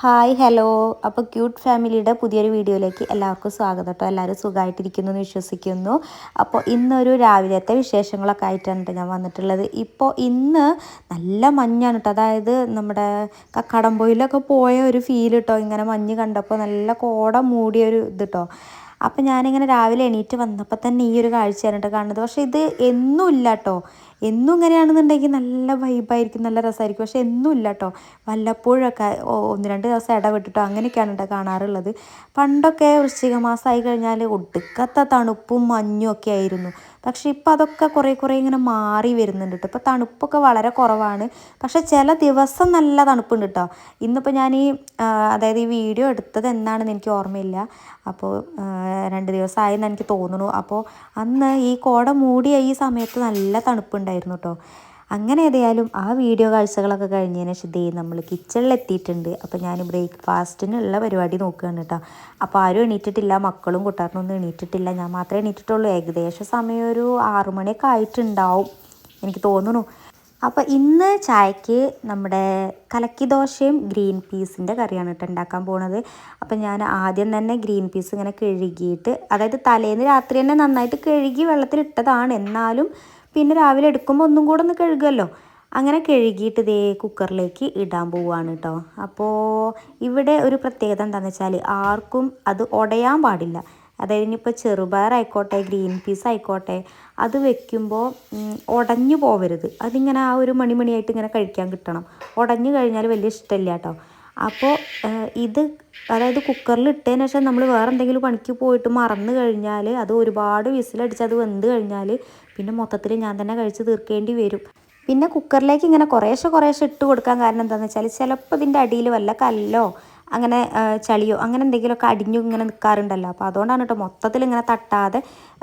Hi hello. അപ്പോൾ cute ഫാമിലിയുടെ പുതിയൊരു വീഡിയോയിലേക്ക് എല്ലാവർക്കും സ്വാഗതം കേട്ടോ. എല്ലാവരും സുഖമായിട്ടിരിക്കുന്നു എന്ന് വിശ്വസിക്കുന്നു. അപ്പോൾ ഇന്നൊരു രാവിലത്തെ വിശേഷങ്ങളൊക്കെ ആയിട്ടാണ് കേട്ടോ ഞാൻ വന്നിട്ടുള്ളത്. ഇപ്പോൾ ഇന്ന് നല്ല മഞ്ഞാണ് കേട്ടോ. അതായത് നമ്മുടെ കടമ്പൊയിലൊക്കെ പോയ ഒരു ഫീൽ കേട്ടോ. ഇങ്ങനെ മഞ്ഞ് കണ്ടപ്പോൾ നല്ല കോട മൂടിയ ഒരു ഇത് കേട്ടോ. അപ്പം ഞാനിങ്ങനെ രാവിലെ എണീറ്റ് വന്നപ്പോൾ തന്നെ ഈ ഒരു കാഴ്ചയാണ് കേട്ടോ കാണുന്നത്. പക്ഷേ ഇത് എന്നുമില്ല കേട്ടോ. എന്നും ഇങ്ങനെയാണെന്നുണ്ടെങ്കിൽ നല്ല വൈബായിരിക്കും നല്ല രസമായിരിക്കും. പക്ഷേ എന്നും ഇല്ല കേട്ടോ വല്ലപ്പോഴൊക്കെ ഒന്ന് രണ്ട് ദിവസം ഇടവിട്ടിട്ടോ അങ്ങനെയൊക്കെയാണ് കേട്ടോ കാണാറുള്ളത്. പണ്ടൊക്കെ വൃശ്ചിക മാസമായി കഴിഞ്ഞാൽ ഒടുക്കത്തെ തണുപ്പും മഞ്ഞും ഒക്കെ ആയിരുന്നു. പക്ഷേ ഇപ്പം അതൊക്കെ കുറേ കുറേ ഇങ്ങനെ മാറി വരുന്നുണ്ട് കേട്ടോ ഇപ്പോൾ തണുപ്പൊക്കെ വളരെ കുറവാണ്. പക്ഷേ ചില ദിവസം നല്ല തണുപ്പുണ്ട് കേട്ടോ ഇന്നിപ്പോൾ ഞാൻ ഈ അതായത് ഈ വീഡിയോ എടുത്തത് എന്നാണെന്ന് എനിക്ക് ഓർമ്മയില്ല. അപ്പോൾ രണ്ട് ദിവസമായെന്ന് എനിക്ക് തോന്നുന്നു. അപ്പോൾ അന്ന് ഈ കോട മൂടിയ ഈ സമയത്ത് നല്ല തണുപ്പുണ്ടായിരുന്നു കേട്ടോ അങ്ങനെ ഏതായാലും ആ വീഡിയോ കാഴ്ചകളൊക്കെ കഴിഞ്ഞതിന് ശേഷം ദേ നമ്മൾ കിച്ചണിലെത്തിയിട്ടുണ്ട്. അപ്പോൾ ഞാൻ ബ്രേക്ക്ഫാസ്റ്റിനുള്ള പരിപാടി നോക്കുകയാണ് കേട്ടോ അപ്പോൾ ആരും എണീറ്റിട്ടില്ല മക്കളും കൂട്ടാറിനൊന്നും എണീറ്റിട്ടില്ല. ഞാൻ മാത്രമേ എണീറ്റിട്ടുള്ളൂ. ഏകദേശം സമയം ഒരു ആറു മണിയൊക്കെ ആയിട്ടുണ്ടാവും എനിക്ക് തോന്നുന്നു. അപ്പോൾ ഇന്ന് ചായക്ക് നമ്മുടെ കലക്കി ദോശയും ഗ്രീൻ പീസിന്റെ കറിയാണ് കേട്ടോ ഉണ്ടാക്കാൻ പോണത്. അപ്പോൾ ഞാൻ ആദ്യം തന്നെ ഗ്രീൻ പീസ് ഇങ്ങനെ കഴുകിയിട്ട് അതായത് തലേന്ന് രാത്രി തന്നെ നന്നായിട്ട് കഴുകി വെള്ളത്തിലിട്ടതാണ്. എന്നാലും പിന്നെ രാവിലെ എടുക്കുമ്പോൾ ഒന്നും കൂടെ ഒന്ന് കഴുകുമല്ലോ അങ്ങനെ കഴുകിയിട്ട് ഇതേ കുക്കറിലേക്ക് ഇടാൻ പോവുകയാണ് കേട്ടോ അപ്പോൾ ഇവിടെ ഒരു പ്രത്യേകത എന്താണെന്ന് വെച്ചാൽ ആർക്കും അത് ഉടയാൻ പാടില്ല. അതായത് ഇനിയിപ്പോൾ ചെറുപയർ ആയിക്കോട്ടെ ഗ്രീൻ പീസ് ആയിക്കോട്ടെ അത് വെക്കുമ്പോൾ ഉടഞ്ഞു പോവരുത്. അതിങ്ങനെ ആ ഒരു മണിമണിയായിട്ട് ഇങ്ങനെ കഴിക്കാൻ കിട്ടണം. ഉടഞ്ഞു കഴിഞ്ഞാൽ വലിയ ഇഷ്ടമില്ല കേട്ടോ അപ്പോൾ ഇത് അതായത് കുക്കറിൽ ഇട്ടതിന് ശേഷം നമ്മൾ വേറെ എന്തെങ്കിലും പണിക്ക് പോയിട്ട് മറന്നു കഴിഞ്ഞാൽ അത് ഒരുപാട് വിസിലടിച്ച് അത് വെന്ത് കഴിഞ്ഞാൽ പിന്നെ മൊത്തത്തിൽ ഞാൻ തന്നെ കഴിച്ച് തീർക്കേണ്ടി വരും. പിന്നെ കുക്കറിലേക്ക് ഇങ്ങനെ കുറേശ്ശെ കുറേശ്ശെ ഇട്ട് കൊടുക്കാൻ കാരണം എന്താണെന്ന് വെച്ചാൽ ചിലപ്പോൾ ഇതിന്റെ അടിയിൽ വല്ല കല്ലോ അങ്ങനെ ചളിയോ അങ്ങനെ എന്തെങ്കിലുമൊക്കെ അടിഞ്ഞു ഇങ്ങനെ നിൽക്കാറുണ്ടല്ലോ അപ്പോൾ അതുകൊണ്ടാണ് കേട്ടോ മൊത്തത്തിൽ ഇങ്ങനെ തട്ടാതെ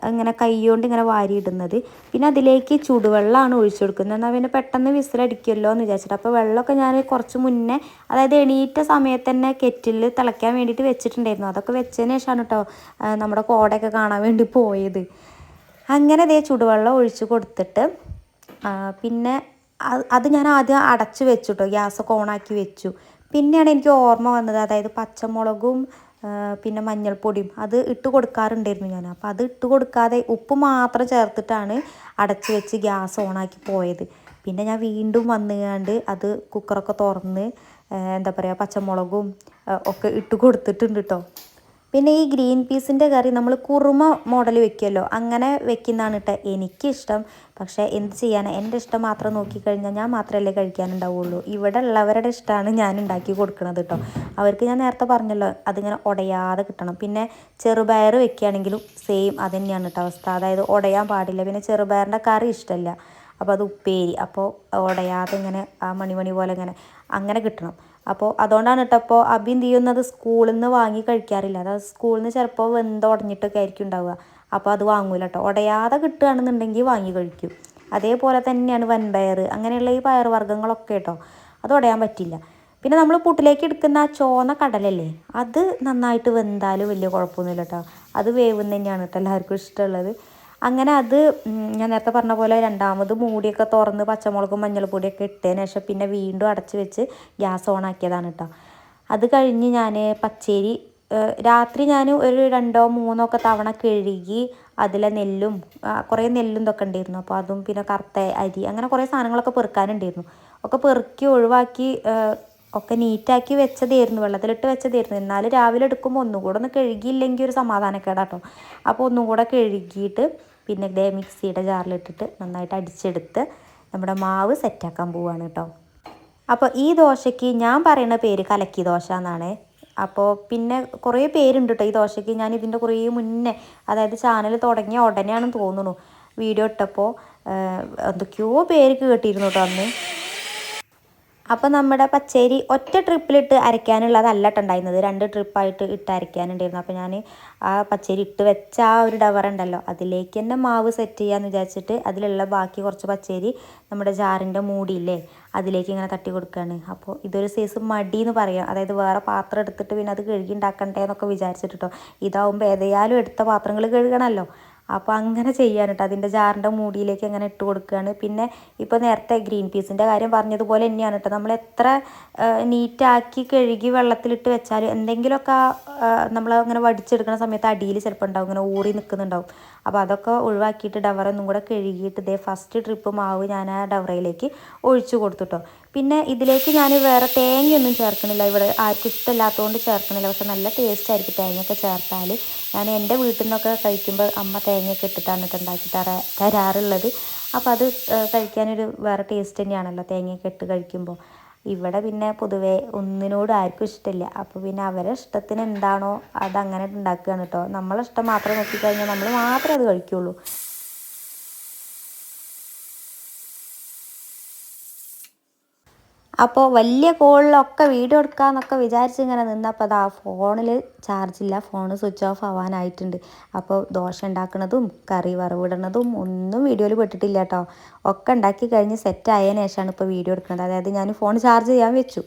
ഇങ്ങനെ കൈകൊണ്ട് ഇങ്ങനെ വാരിയിടുന്നത്. പിന്നെ അതിലേക്ക് ചൂടുവെള്ളമാണ് ഒഴിച്ചു കൊടുക്കുന്നത്. എന്നാൽ പിന്നെ പെട്ടെന്ന് വിസിലടിക്കുമല്ലോ എന്ന് വിചാരിച്ചിട്ട്. അപ്പോൾ വെള്ളമൊക്കെ ഞാൻ കുറച്ച് മുന്നേ അതായത് എണീറ്റ സമയത്ത് തന്നെ കെറ്റിൽ തിളയ്ക്കാൻ വേണ്ടിയിട്ട് വെച്ചിട്ടുണ്ടായിരുന്നു. അതൊക്കെ വെച്ചതിന് ശേഷമാണ് കേട്ടോ നമ്മുടെ കോടയൊക്കെ കാണാൻ വേണ്ടി പോയത്. അങ്ങനെ അതേ ചൂടുവെള്ളം ഒഴിച്ച് കൊടുത്തിട്ട് പിന്നെ അത് ഞാൻ ആദ്യം അടച്ച് വെച്ചു കേട്ടോ. ഗ്യാസൊക്കെ ഓണാക്കി വെച്ചു. പിന്നെയാണ് എനിക്ക് ഓർമ്മ വന്നത്. അതായത് പച്ചമുളകും പിന്നെ മഞ്ഞൾപ്പൊടിയും അത് ഇട്ട് കൊടുക്കാറുണ്ടായിരുന്നു ഞാൻ. അപ്പോൾ അത് ഇട്ട് കൊടുക്കാതെ ഉപ്പ് മാത്രം ചേർത്തിട്ടാണ് അടച്ച് വെച്ച് ഗ്യാസ് ഓണാക്കി പോയത്. പിന്നെ ഞാൻ വീണ്ടും വന്നുകൊണ്ട് അത് കുക്കറൊക്കെ തുറന്ന് എന്താ പറയുക പച്ചമുളകും ഒക്കെ ഇട്ട് കൊടുത്തിട്ടുണ്ട് കേട്ടോ പിന്നെ ഈ ഗ്രീൻ പീസിന്റെ കറി നമ്മൾ കുറുമ മോഡൽ വെക്കുമല്ലോ. അങ്ങനെ വെക്കുന്നതാണ് കേട്ടോ എനിക്കിഷ്ടം. പക്ഷേ എന്ത് ചെയ്യാൻ എന്റെ ഇഷ്ടം മാത്രം നോക്കിക്കഴിഞ്ഞാൽ ഞാൻ മാത്രമല്ലേ കഴിക്കാനുണ്ടാവുള്ളൂ. ഇവിടെ ഉള്ളവരുടെ ഇഷ്ടമാണ് ഞാൻ ഉണ്ടാക്കി കൊടുക്കുന്നത് കേട്ടോ. അവർക്ക് ഞാൻ നേരത്തെ പറഞ്ഞല്ലോ അതിങ്ങനെ ഉടയാതെ കിട്ടണം. പിന്നെ ചെറുപയർ വെക്കുകയാണെങ്കിലും സെയിം അത് തന്നെയാണ് കേട്ടോ അവസ്ഥ. അതായത് ഉടയാൻ പാടില്ല. പിന്നെ ചെറുപയറിന്റെ കറി ഇഷ്ടമല്ല. അപ്പോൾ അത് ഉപ്പേരി അപ്പോൾ ഉടയാതെ ഇങ്ങനെ ആ മണിമണി പോലെ ഇങ്ങനെ അങ്ങനെ കിട്ടണം. അപ്പോൾ അതുകൊണ്ടാണ് കേട്ടോ അപ്പോൾ അബി എന്ത് ചെയ്യുന്നത്? സ്കൂളിൽ നിന്ന് വാങ്ങി കഴിക്കാറില്ല. അതായത് സ്കൂളിൽ നിന്ന് ചിലപ്പോൾ വെന്ത് ഉടഞ്ഞിട്ടൊക്കെ ആയിരിക്കും ഉണ്ടാവുക. അപ്പോൾ അത് വാങ്ങൂല കേട്ടോ. ഉടയാതെ കിട്ടുകയാണെന്നുണ്ടെങ്കിൽ വാങ്ങി കഴിക്കും. അതേപോലെ തന്നെയാണ് വൻപയർ അങ്ങനെയുള്ള ഈ പയർ വർഗങ്ങളൊക്കെ കേട്ടോ. അത് ഉടയാൻ പറ്റില്ല. പിന്നെ നമ്മൾ പുട്ടിലേക്ക് എടുക്കുന്ന ആ ചോന്ന കടലല്ലേ അത് നന്നായിട്ട് വെന്താലും വലിയ കുഴപ്പമൊന്നുമില്ല കേട്ടോ. അത് വേവുന്ന തന്നെയാണ് കേട്ടോ എല്ലാവർക്കും ഇഷ്ടമുള്ളത്. അങ്ങനെ അത് ഞാൻ നേരത്തെ പറഞ്ഞ പോലെ രണ്ടാമത് മൂടിയൊക്കെ തുറന്ന് പച്ചമുളകും മഞ്ഞൾപ്പൊടിയൊക്കെ ഇട്ടതിന് ശേഷം പിന്നെ വീണ്ടും അടച്ച് വെച്ച് ഗ്യാസ് ഓൺ ആക്കിയതാണ് കേട്ടോ അത് കഴിഞ്ഞ് ഞാൻ പച്ചേരി രാത്രി ഞാൻ ഒരു രണ്ടോ മൂന്നോ ഒക്കെ തവണ കഴുകി അതിലെ നെല്ലും കുറേ നെല്ലും ഇതൊക്കെ ഉണ്ടായിരുന്നു അപ്പോൾ അതും പിന്നെ കറുത്ത അരി അങ്ങനെ കുറേ സാധനങ്ങളൊക്കെ പെറുക്കാനുണ്ടായിരുന്നു. ഒക്കെ പെറുക്കി ഒഴിവാക്കി ഒക്കെ നീറ്റാക്കി വെച്ചതായിരുന്നു. വെള്ളത്തിലിട്ട് വെച്ചതായിരുന്നു. എന്നാലും രാവിലെ എടുക്കുമ്പോൾ ഒന്നും കൂടെ ഒന്ന് കഴുകിയില്ലെങ്കിൽ ഒരു സമാധാനക്കേടാട്ടോ അപ്പോൾ ഒന്നും കൂടെ കഴുകിയിട്ട് പിന്നെ ഇതേ മിക്സിയുടെ ജാറിലിട്ടിട്ട് നന്നായിട്ട് അടിച്ചെടുത്ത് നമ്മുടെ മാവ് സെറ്റാക്കാൻ പോവുകയാണ് കേട്ടോ. അപ്പോൾ ഈ ദോശയ്ക്ക് ഞാൻ പറയുന്ന പേര് കലക്കി ദോശ എന്നാണ്. അപ്പോൾ പിന്നെ കുറേ പേരുണ്ട് കേട്ടോ ഈ ദോശയ്ക്ക്. ഞാൻ ഇതിന്റെ കുറേ മുന്നേ അതായത് ചാനൽ തുടങ്ങിയ ഉടനെയാണെന്ന് തോന്നുന്നു വീഡിയോ ഇട്ടപ്പോൾ എന്തൊക്കെയോ പേര് കേട്ടിരുന്നു കേട്ടോ അന്ന്. അപ്പോൾ നമ്മുടെ പച്ചരി ഒറ്റ ട്രിപ്പിലിട്ട് അരയ്ക്കാനുള്ളതല്ല ഉണ്ടായിരുന്നത് രണ്ട് ട്രിപ്പായിട്ട് ഇട്ട് അരയ്ക്കാനുണ്ടായിരുന്നു. അപ്പോൾ ഞാൻ ആ പച്ചരി ഇട്ട് വെച്ച ആ ഒരു ഡവർ ഉണ്ടല്ലോ അതിലേക്ക് തന്നെ മാവ് സെറ്റ് ചെയ്യാമെന്ന് വിചാരിച്ചിട്ട് അതിലുള്ള ബാക്കി കുറച്ച് പച്ചരി നമ്മുടെ ജാറിന്റെ മൂടിയില്ലേ അതിലേക്ക് ഇങ്ങനെ തട്ടി കൊടുക്കുകയാണ് അപ്പോൾ ഇതൊരു സൈസ് മടി എന്ന് പറയാം. അതായത് വേറെ പാത്രം എടുത്തിട്ട് പിന്നെ അത് കഴുകി ഉണ്ടാക്കണ്ടേ എന്നൊക്കെ വിചാരിച്ചിട്ടോ ഇതാവുമ്പോൾ ഏതായാലും എടുത്ത പാത്രങ്ങൾ കഴുകണമല്ലോ അപ്പോൾ അങ്ങനെ ചെയ്യാൻ കേട്ടോ അതിന്റെ ജാറിന്റെ മൂടിയിലേക്ക് അങ്ങനെ ഇട്ട് കൊടുക്കുകയാണ് പിന്നെ ഇപ്പോൾ നേരത്തെ ഗ്രീൻ പീസിന്റെ കാര്യം പറഞ്ഞതുപോലെ തന്നെയാണ് കേട്ടോ നമ്മൾ എത്ര നീറ്റാക്കി കഴുകി വെള്ളത്തിലിട്ട് വെച്ചാലും എന്തെങ്കിലുമൊക്കെ നമ്മൾ അങ്ങനെ വടിച്ചെടുക്കുന്ന സമയത്ത് അടിയിൽ ചിലപ്പോൾ ഉണ്ടാവും. ഇങ്ങനെ ഊറി നിൽക്കുന്നുണ്ടാവും അപ്പോൾ അതൊക്കെ ഒഴിവാക്കിയിട്ട് ഡവറൊന്നും കൂടെ കഴുകിയിട്ട് ഇതേ ഫസ്റ്റ് ട്രിപ്പ് മാവ് ഞാൻ ആ ഡവറയിലേക്ക് ഒഴിച്ചു കൊടുത്തുട്ടോ. പിന്നെ ഇതിലേക്ക് ഞാൻ വേറെ തേങ്ങയൊന്നും ചേർക്കണില്ല. ഇവിടെ ആർക്കും ഇഷ്ടമില്ലാത്തതുകൊണ്ട് ചേർക്കണില്ല. പക്ഷെ നല്ല ടേസ്റ്റ് ആയിരിക്കും തേങ്ങയൊക്കെ ചേർത്താൽ ഞാൻ എന്റെ വീട്ടിൽ നിന്നൊക്കെ കഴിക്കുമ്പോൾ അമ്മ തേങ്ങയൊക്കെ ഇട്ടിട്ടാണ് ഉണ്ടാക്കി തരാ തരാറുള്ളത്. അപ്പോൾ അത് കഴിക്കാനൊരു വേറെ ടേസ്റ്റ് തന്നെയാണല്ലോ തേങ്ങയൊക്കെ ഇട്ട് കഴിക്കുമ്പോൾ ഇവിടെ പിന്നെ പൊതുവേ ഒന്നിനോട് ആർക്കും ഇഷ്ടമില്ല. അപ്പോൾ പിന്നെ അവരെ ഇഷ്ടത്തിന് എന്താണോ അതങ്ങനെ ഉണ്ടാക്കുകയാണ് കേട്ടോ നമ്മളെ ഇഷ്ടം മാത്രം നോക്കിക്കഴിഞ്ഞാൽ നമ്മൾ മാത്രമേ അത് കഴിക്കുള്ളൂ. അപ്പോൾ വലിയ കോളിലൊക്കെ വീഡിയോ എടുക്കാമെന്നൊക്കെ വിചാരിച്ച് ഇങ്ങനെ നിന്നപ്പോൾ അത് ഫോണിൽ ചാർജില്ല ഫോൺ സ്വിച്ച് ഓഫ് ആവാനായിട്ടുണ്ട്. അപ്പോൾ ദോശ ഉണ്ടാക്കുന്നതും കറി വറവിടുന്നതും ഒന്നും വീഡിയോയിൽ പെട്ടിട്ടില്ല കേട്ടോ ഒക്കെ ഉണ്ടാക്കി കഴിഞ്ഞ് സെറ്റ് ആയതിനു ശേഷമാണ് ഇപ്പോൾ വീഡിയോ എടുക്കുന്നത്. അതായത് ഞാൻ ഫോൺ ചാർജ് ചെയ്യാൻ വെച്ചു.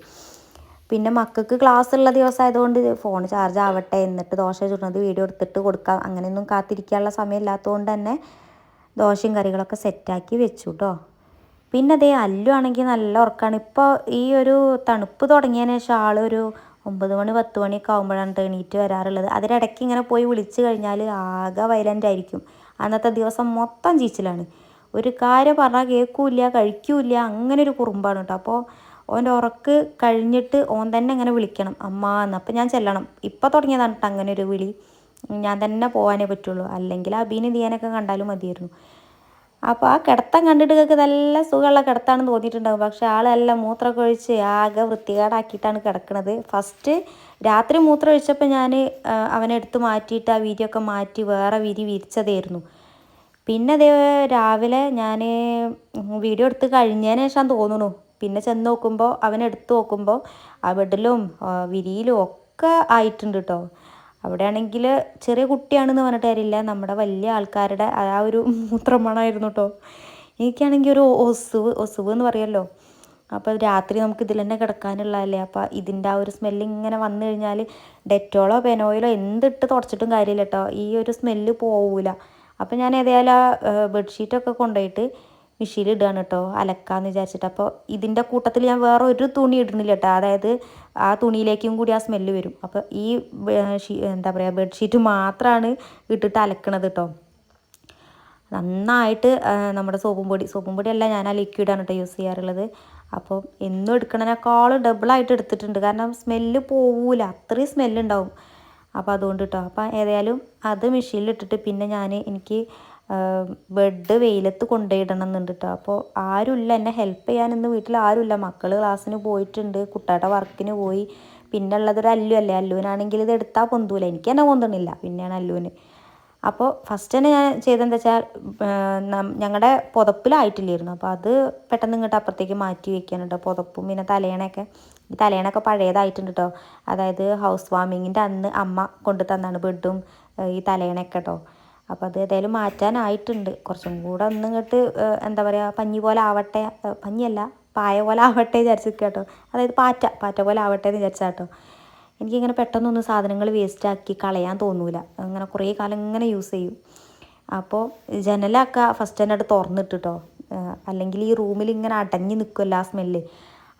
പിന്നെ മക്കൾക്ക് ക്ലാസ് ഉള്ള ദിവസം ആയതുകൊണ്ട് ഫോൺ ചാർജ് ആവട്ടെ എന്നിട്ട് ദോശ ചുടുന്നത് വീഡിയോ എടുത്തിട്ട് കൊടുക്കാം. അങ്ങനെയൊന്നും കാത്തിരിക്കാനുള്ള സമയമില്ലാത്തതുകൊണ്ട് തന്നെ ദോശയും കറികളൊക്കെ സെറ്റാക്കി വെച്ചു കേട്ടോ പിന്നെ അതേ അല്ലു ആണെങ്കിൽ നല്ല ഉറക്കമാണ് ഇപ്പോൾ ഈ ഒരു തണുപ്പ് തുടങ്ങിയതിന് ശേഷം ആൾ ഒരു ഒമ്പത് മണി പത്ത് മണിയൊക്കെ ആകുമ്പോഴാണ് എണീറ്റ് വരാറുള്ളത്. അതിനിടയ്ക്ക് ഇങ്ങനെ പോയി വിളിച്ചു കഴിഞ്ഞാൽ ആകെ വയലന്റ് ആയിരിക്കും. അന്നത്തെ ദിവസം മൊത്തം ചീച്ചിലാണ്. ഒരു കാര്യം പറഞ്ഞാൽ കേൾക്കൂല കഴിക്കൂല അങ്ങനെ ഒരു കുറുമ്പാണ് കേട്ടോ. അപ്പോൾ ഓന്റെ ഉറക്ക് കഴിഞ്ഞിട്ട് ഓൻ തന്നെ ഇങ്ങനെ വിളിക്കണം. അമ്മ എന്ന് അപ്പം ഞാൻ ചെല്ലണം. ഇപ്പം തുടങ്ങിയതാണ് കേട്ടോ അങ്ങനെ ഒരു വിളി. ഞാൻ തന്നെ പോകാനേ പറ്റുള്ളൂ. അല്ലെങ്കിൽ അബീന് ദിയാനൊക്കെ കണ്ടാലും മതിയായിരുന്നു. അപ്പോൾ ആ കിടത്തം കണ്ടിട്ട് നല്ല സുഖമുള്ള കിടത്താണെന്ന് തോന്നിയിട്ടുണ്ടാകും പക്ഷേ ആളെല്ലാം മൂത്രമൊക്കെ ഒഴിച്ച് ആകെ വൃത്തികേടാക്കിയിട്ടാണ് കിടക്കുന്നത് ഫസ്റ്റ് രാത്രി മൂത്രം ഒഴിച്ചപ്പോൾ ഞാൻ അവനെ എടുത്ത് മാറ്റിയിട്ട് ആ വിരിയൊക്കെ മാറ്റി വേറെ വിരി വിരിച്ചതായിരുന്നു. പിന്നെ അതേ രാവിലെ ഞാൻ വീഡിയോ എടുത്ത് കഴിഞ്ഞതിന് ശേഷം തോന്നുന്നു പിന്നെ ചെന്ന് നോക്കുമ്പോൾ അവനെടുത്ത് നോക്കുമ്പോൾ ആ ബെഡിലും വിരിയിലും ഒക്കെ ആയിട്ടുണ്ട് കേട്ടോ അവിടെയാണെങ്കിൽ ചെറിയ കുട്ടിയാണെന്ന് പറഞ്ഞിട്ട് കാര്യമില്ല. നമ്മുടെ വലിയ ആൾക്കാരുടെ ആ ഒരു മൂത്രമണമായിരുന്നു കേട്ടോ എനിക്കാണെങ്കിൽ ഒരു ഒസുവ് ഒസുവ് എന്ന് പറയുമല്ലോ അപ്പോൾ രാത്രി നമുക്ക് ഇതിൽ തന്നെ കിടക്കാനുള്ളതല്ലേ. അപ്പോൾ ഇതിന്റെ ആ ഒരു സ്മെല്ല് ഇങ്ങനെ വന്നു കഴിഞ്ഞാൽ ഡെറ്റോളോ പെനോയിലോ എന്തിട്ട് തുടച്ചിട്ടും കാര്യമില്ല കേട്ടോ ഈ ഒരു സ്മെല്ല് പോവില്ല അപ്പോൾ ഞാൻ ഏതായാലും ആ ബെഡ്ഷീറ്റൊക്കെ കൊണ്ടുപോയിട്ട് മെഷീനിൽ ഇടുകയാണ് കേട്ടോ അലക്കാന്ന് വിചാരിച്ചിട്ട്. അപ്പോൾ ഇതിന്റെ കൂട്ടത്തിൽ ഞാൻ വേറെ ഒരു തുണി ഇടുന്നില്ല കേട്ടോ അതായത് ആ തുണിയിലേക്കും കൂടി ആ സ്മെല്ല് വരും. അപ്പോൾ ഈ എന്താ പറയുക ബെഡ്ഷീറ്റ് മാത്രമാണ് ഇട്ടിട്ട് അലക്കണത് കേട്ടോ നന്നായിട്ട് നമ്മുടെ സോപ്പും പൊടി സോപ്പും പൊടിയല്ല ഞാൻ ആ ലിക്വിഡാണ് കേട്ടോ യൂസ് ചെയ്യാറുള്ളത്. അപ്പോൾ എന്നും എടുക്കണതിനേക്കാളും ഡബിളായിട്ട് എടുത്തിട്ടുണ്ട്. കാരണം സ്മെല്ല് പോവില്ല അത്രയും സ്മെല്ലുണ്ടാവും അപ്പോൾ അതുകൊണ്ട് കേട്ടോ അപ്പോൾ ഏതായാലും അത് മെഷീനിലിട്ടിട്ട് പിന്നെ ഞാൻ എനിക്ക് ബെഡ് വെയിലത്ത് കൊണ്ടുപോയിടണം എന്നുണ്ട് അപ്പോൾ ആരുമില്ല എന്നെ ഹെൽപ്പ് ചെയ്യാൻ ഇന്ന് വീട്ടിൽ ആരുമില്ല. മക്കൾ ക്ലാസ്സിന് പോയിട്ടുണ്ട് കുട്ടിയുടെ വർക്കിന് പോയി. പിന്നെ ഉള്ളതൊരു അല്ലു അല്ലേ? അല്ലുവിനാണെങ്കിൽ ഇത് എടുത്താൽ പൊന്തൂല. എനിക്ക് തന്നെ പൊന്തണില്ല. പിന്നെയാണ് അല്ലുവിന്. അപ്പോൾ ഫസ്റ്റ് തന്നെ ഞാൻ ചെയ്തതെന്താ വെച്ചാൽ ഞങ്ങളുടെ പുതപ്പിലായിട്ടില്ലായിരുന്നു. അപ്പോൾ അത് പെട്ടെന്ന് ഇങ്ങോട്ട് അപ്പുറത്തേക്ക് മാറ്റി വെക്കാൻ കേട്ടോ പുതപ്പും പിന്നെ തലേണയൊക്കെ ഈ തലേണൊക്കെ പഴയതായിട്ടുണ്ട് കേട്ടോ അതായത് ഹൗസ് വാമിങ്ങിന്റെ അന്ന് അമ്മ കൊണ്ടു തന്നാണ് ബെഡും ഈ തലേണയൊക്കെ കേട്ടോ അപ്പോൾ അത് ഏതായാലും മാറ്റാനായിട്ടുണ്ട്. കുറച്ചും കൂടെ ഒന്നും ഇങ്ങോട്ട് എന്താ പറയുക പഞ്ഞി പോലെ ആവട്ടെ പഞ്ഞിയല്ല പായ പോലെ ആവട്ടെ വിചാരിച്ചു കേട്ടോ അതായത് പാറ്റ പാറ്റ പോലെ ആവട്ടെ എന്ന് വിചാരിച്ചാൽ കേട്ടോ എനിക്കിങ്ങനെ പെട്ടെന്നൊന്നും സാധനങ്ങൾ വേസ്റ്റാക്കി കളയാൻ തോന്നൂല. അങ്ങനെ കുറേ കാലം ഇങ്ങനെ യൂസ് ചെയ്യും. അപ്പോൾ ജനലൊക്കെ ഫസ്റ്റ് തന്നെ അത് തുറന്നിട്ട് അല്ലെങ്കിൽ ഈ റൂമിൽ ഇങ്ങനെ അടഞ്ഞു നിൽക്കുമല്ലോ ആ സ്മെല്ല്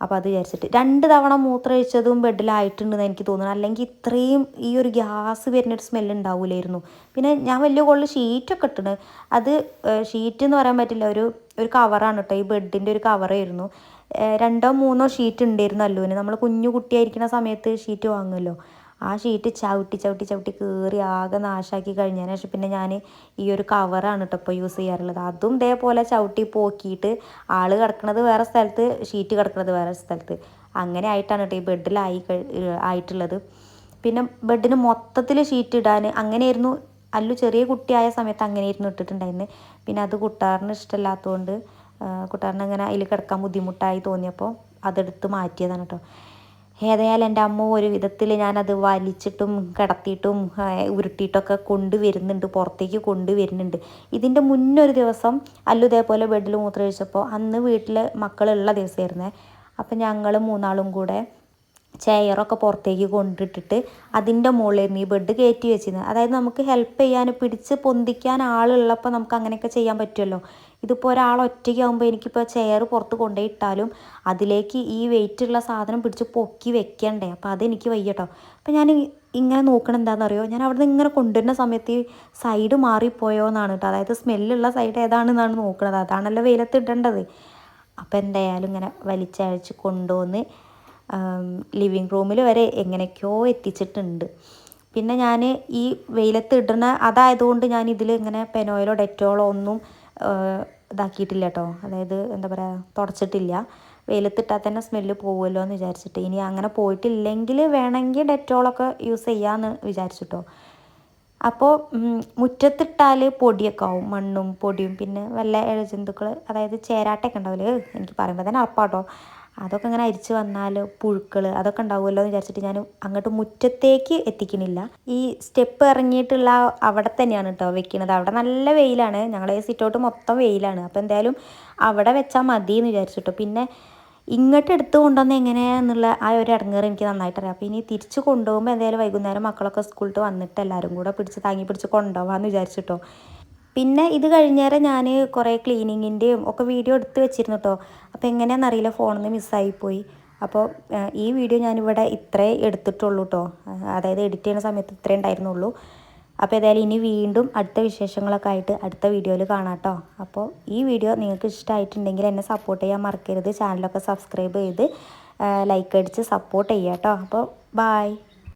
അപ്പോൾ അത് വിചാരിച്ചിട്ട് രണ്ട് തവണ മൂത്രമൊഴിച്ചതും ബെഡിലായിട്ടുണ്ടെന്ന് എനിക്ക് തോന്നുന്നു. അല്ലെങ്കിൽ ഇത്രയും ഈ ഒരു ഗ്യാസ് വരുന്നൊരു സ്മെല്ല് ഉണ്ടാവില്ലായിരുന്നു പിന്നെ ഞാൻ വലിയ കൂടുതൽ ഷീറ്റൊക്കെ ഇട്ടുണ്ട് അത് ഷീറ്റ് എന്ന് പറയാൻ പറ്റില്ല. ഒരു ഒരു കവറാണ് കേട്ടോ ഈ ബെഡിന്റെ ഒരു കവറായിരുന്നു രണ്ടോ മൂന്നോ ഷീറ്റ് ഉണ്ടായിരുന്നു അല്ലുവിന് നമ്മൾ കുഞ്ഞു കുട്ടിയായിരിക്കുന്ന സമയത്ത് ഷീറ്റ് വാങ്ങുമല്ലോ ആ ഷീറ്റ് ചവിട്ടി ചവിട്ടി ചവിട്ടി കയറി ആകെ നാശാക്കി കഴിഞ്ഞതിന് ശേഷം പിന്നെ ഞാൻ ഈ ഒരു കവറാണ് കേട്ടോ ഇപ്പോൾ യൂസ് ചെയ്യാറുള്ളത്. അതും ഇതേപോലെ ചവിട്ടി പോക്കിയിട്ട് ആൾ കിടക്കുന്നത് വേറെ സ്ഥലത്ത് ഷീറ്റ് കിടക്കുന്നത് വേറെ സ്ഥലത്ത്. അങ്ങനെ ആയിട്ടാണ് കേട്ടോ ഈ ബെഡിലായി ആയിട്ടുള്ളത്. പിന്നെ ബെഡിന് മൊത്തത്തിൽ ഷീറ്റ് ഇടാൻ അങ്ങനെയായിരുന്നു. അല്ലു ചെറിയ കുട്ടിയായ സമയത്ത് അങ്ങനെയായിരുന്നു ഇട്ടിട്ടുണ്ടായിരുന്നു. പിന്നെ അത് കുട്ടാറിന് ഇഷ്ടമല്ലാത്തതുകൊണ്ട് കുട്ടാറിന് അങ്ങനെ അതിൽ കിടക്കാൻ ബുദ്ധിമുട്ടായി തോന്നിയപ്പോൾ അതെടുത്ത് മാറ്റിയതാണ് കേട്ടോ ഏതായാലും എന്റെ അമ്മ ഒരു വിധത്തിൽ ഞാനത് വലിച്ചിട്ടും കിടത്തിയിട്ടും ഉരുട്ടിയിട്ടൊക്കെ കൊണ്ടുവരുന്നുണ്ട് പുറത്തേക്ക് കൊണ്ടുവരുന്നുണ്ട്. ഇതിന്റെ മുന്നൊരു ദിവസം അല്ലു ഇതേപോലെ ബെഡിൽ മൂത്രമൊഴിച്ചപ്പോൾ അന്ന് വീട്ടിൽ മക്കളുള്ള ദിവസമായിരുന്നേ. അപ്പം ഞങ്ങൾ മൂന്നാളും കൂടെ ചെയറൊക്കെ പുറത്തേക്ക് കൊണ്ടിട്ടിട്ട് അതിന്റെ മുകളിലായിരുന്നു ഈ ബെഡ് കയറ്റി വെച്ചിരുന്നത്. അതായത് നമുക്ക് ഹെൽപ്പ് ചെയ്യാൻ പിടിച്ച് പൊന്തിക്കാൻ ആളുള്ളപ്പോൾ നമുക്ക് അങ്ങനെയൊക്കെ ചെയ്യാൻ പറ്റുമല്ലോ. ഇതിപ്പോൾ ഒരാൾ ഒറ്റയ്ക്കാകുമ്പോൾ എനിക്കിപ്പോൾ ചെയർ പുറത്ത് കൊണ്ടുപോയി ഇട്ടാലും അതിലേക്ക് ഈ വെയിറ്റ് ഉള്ള സാധനം പിടിച്ച് പൊക്കി വെക്കണ്ടേ. അപ്പോൾ അതെനിക്ക് വയ്യട്ടോ അപ്പോൾ ഞാൻ ഇങ്ങനെ നോക്കണം എന്താണെന്നറിയോ? ഞാൻ അവിടെ നിന്ന് ഇങ്ങനെ കൊണ്ടുവരുന്ന സമയത്ത് ഈ സൈഡ് മാറിപ്പോയോ എന്നാണ് കേട്ടോ അതായത് സ്മെല്ലുള്ള സൈഡ് ഏതാണെന്നാണ് നോക്കുന്നത് അതാണല്ലോ വെയിലത്ത് ഇടേണ്ടത്. അപ്പോൾ എന്തായാലും ഇങ്ങനെ വലിച്ചഴച്ച് കൊണ്ടുവന്ന് ലിവിങ് റൂമിൽ വരെ എങ്ങനെയൊക്കെയോ എത്തിച്ചിട്ടുണ്ട്. പിന്നെ ഞാൻ ഈ വെയിലത്ത് ഇടുന്ന അതായതുകൊണ്ട് ഞാൻ ഇതിൽ ഇങ്ങനെ പെനോയിലോ ഡെറ്റോളോ ഒന്നും ഇതാക്കിയിട്ടില്ല കേട്ടോ അതായത് എന്താ പറയുക തുടച്ചിട്ടില്ല. വെയിലത്തിട്ടാൽ തന്നെ സ്മെല്ല് പോകുമല്ലോ എന്ന് വിചാരിച്ചിട്ട്. ഇനി അങ്ങനെ പോയിട്ടില്ലെങ്കിൽ വേണമെങ്കിൽ ഡെറ്റോളൊക്കെ യൂസ് ചെയ്യാമെന്ന് വിചാരിച്ചിട്ടോ അപ്പോൾ മുറ്റത്തിട്ടാൽ പൊടിയൊക്കെ ആവും. മണ്ണും പൊടിയും. പിന്നെ വല്ല ഇഴജന്തുക്കൾ അതായത് ചേരാട്ടൊക്കെ ഉണ്ടാവില്ലേ? എനിക്ക് പറയുമ്പോൾ തന്നെ അറപ്പാട്ടോ അതൊക്കെ ഇങ്ങനെ അരിച്ചു വന്നാൽ പുഴുക്കൾ അതൊക്കെ ഉണ്ടാവുമല്ലോ എന്ന് വിചാരിച്ചിട്ട് ഞാൻ അങ്ങോട്ട് മുറ്റത്തേക്ക് എത്തിക്കണില്ല. ഈ സ്റ്റെപ്പ് ഇറങ്ങിയിട്ടുള്ള അവിടെ തന്നെയാണ് കേട്ടോ വെക്കുന്നത് അവിടെ നല്ല വെയിലാണ്. ഞങ്ങളെ സിറ്റൗട്ട് മൊത്തം വെയിലാണ്. അപ്പോൾ എന്തായാലും അവിടെ വെച്ചാൽ മതി എന്ന് വിചാരിച്ചിട്ടോ പിന്നെ ഇങ്ങോട്ട് എടുത്ത് കൊണ്ടുവന്ന് എങ്ങനെയാന്നുള്ള ആ ഒരു ഇടങ്ങേറ് എനിക്ക് നന്നായിട്ട് അറിയാം അപ്പോൾ ഇനി തിരിച്ച് കൊണ്ടുപോകുമ്പോൾ എന്തായാലും വൈകുന്നേരം മക്കളൊക്കെ സ്കൂളിൽ വന്നിട്ട് എല്ലാവരും കൂടെ പിടിച്ച് താങ്ങി പിടിച്ച് കൊണ്ടുപോകാമെന്ന് വിചാരിച്ചിട്ടോ പിന്നെ ഇത് കഴിഞ്ഞേരം ഞാൻ കുറേ ക്ലീനിങ്ങിന്റെയും ഒക്കെ വീഡിയോ എടുത്ത് വെച്ചിരുന്നു കേട്ടോ അപ്പോൾ എങ്ങനെയാണെന്നറിയില്ല ഫോണിൽ നിന്ന് മിസ്സായിപ്പോയി അപ്പോൾ ഈ വീഡിയോ ഞാനിവിടെ ഇത്രേ എടുത്തിട്ടുള്ളൂ കേട്ടോ അതായത് എഡിറ്റ് ചെയ്യുന്ന സമയത്ത് ഇത്രേ ഉണ്ടായിരുന്നുള്ളൂ. അപ്പോൾ ഏതായാലും ഇനി വീണ്ടും അടുത്ത വിശേഷങ്ങളൊക്കെ ആയിട്ട് അടുത്ത വീഡിയോയിൽ കാണാം കേട്ടോ അപ്പോൾ ഈ വീഡിയോ നിങ്ങൾക്ക് ഇഷ്ടമായിട്ടുണ്ടെങ്കിൽ എന്നെ സപ്പോർട്ട് ചെയ്യാൻ മറക്കരുത്. ചാനലൊക്കെ സബ്സ്ക്രൈബ് ചെയ്ത് ലൈക്ക് അടിച്ച് സപ്പോർട്ട് ചെയ്യാം കേട്ടോ അപ്പോൾ ബായ്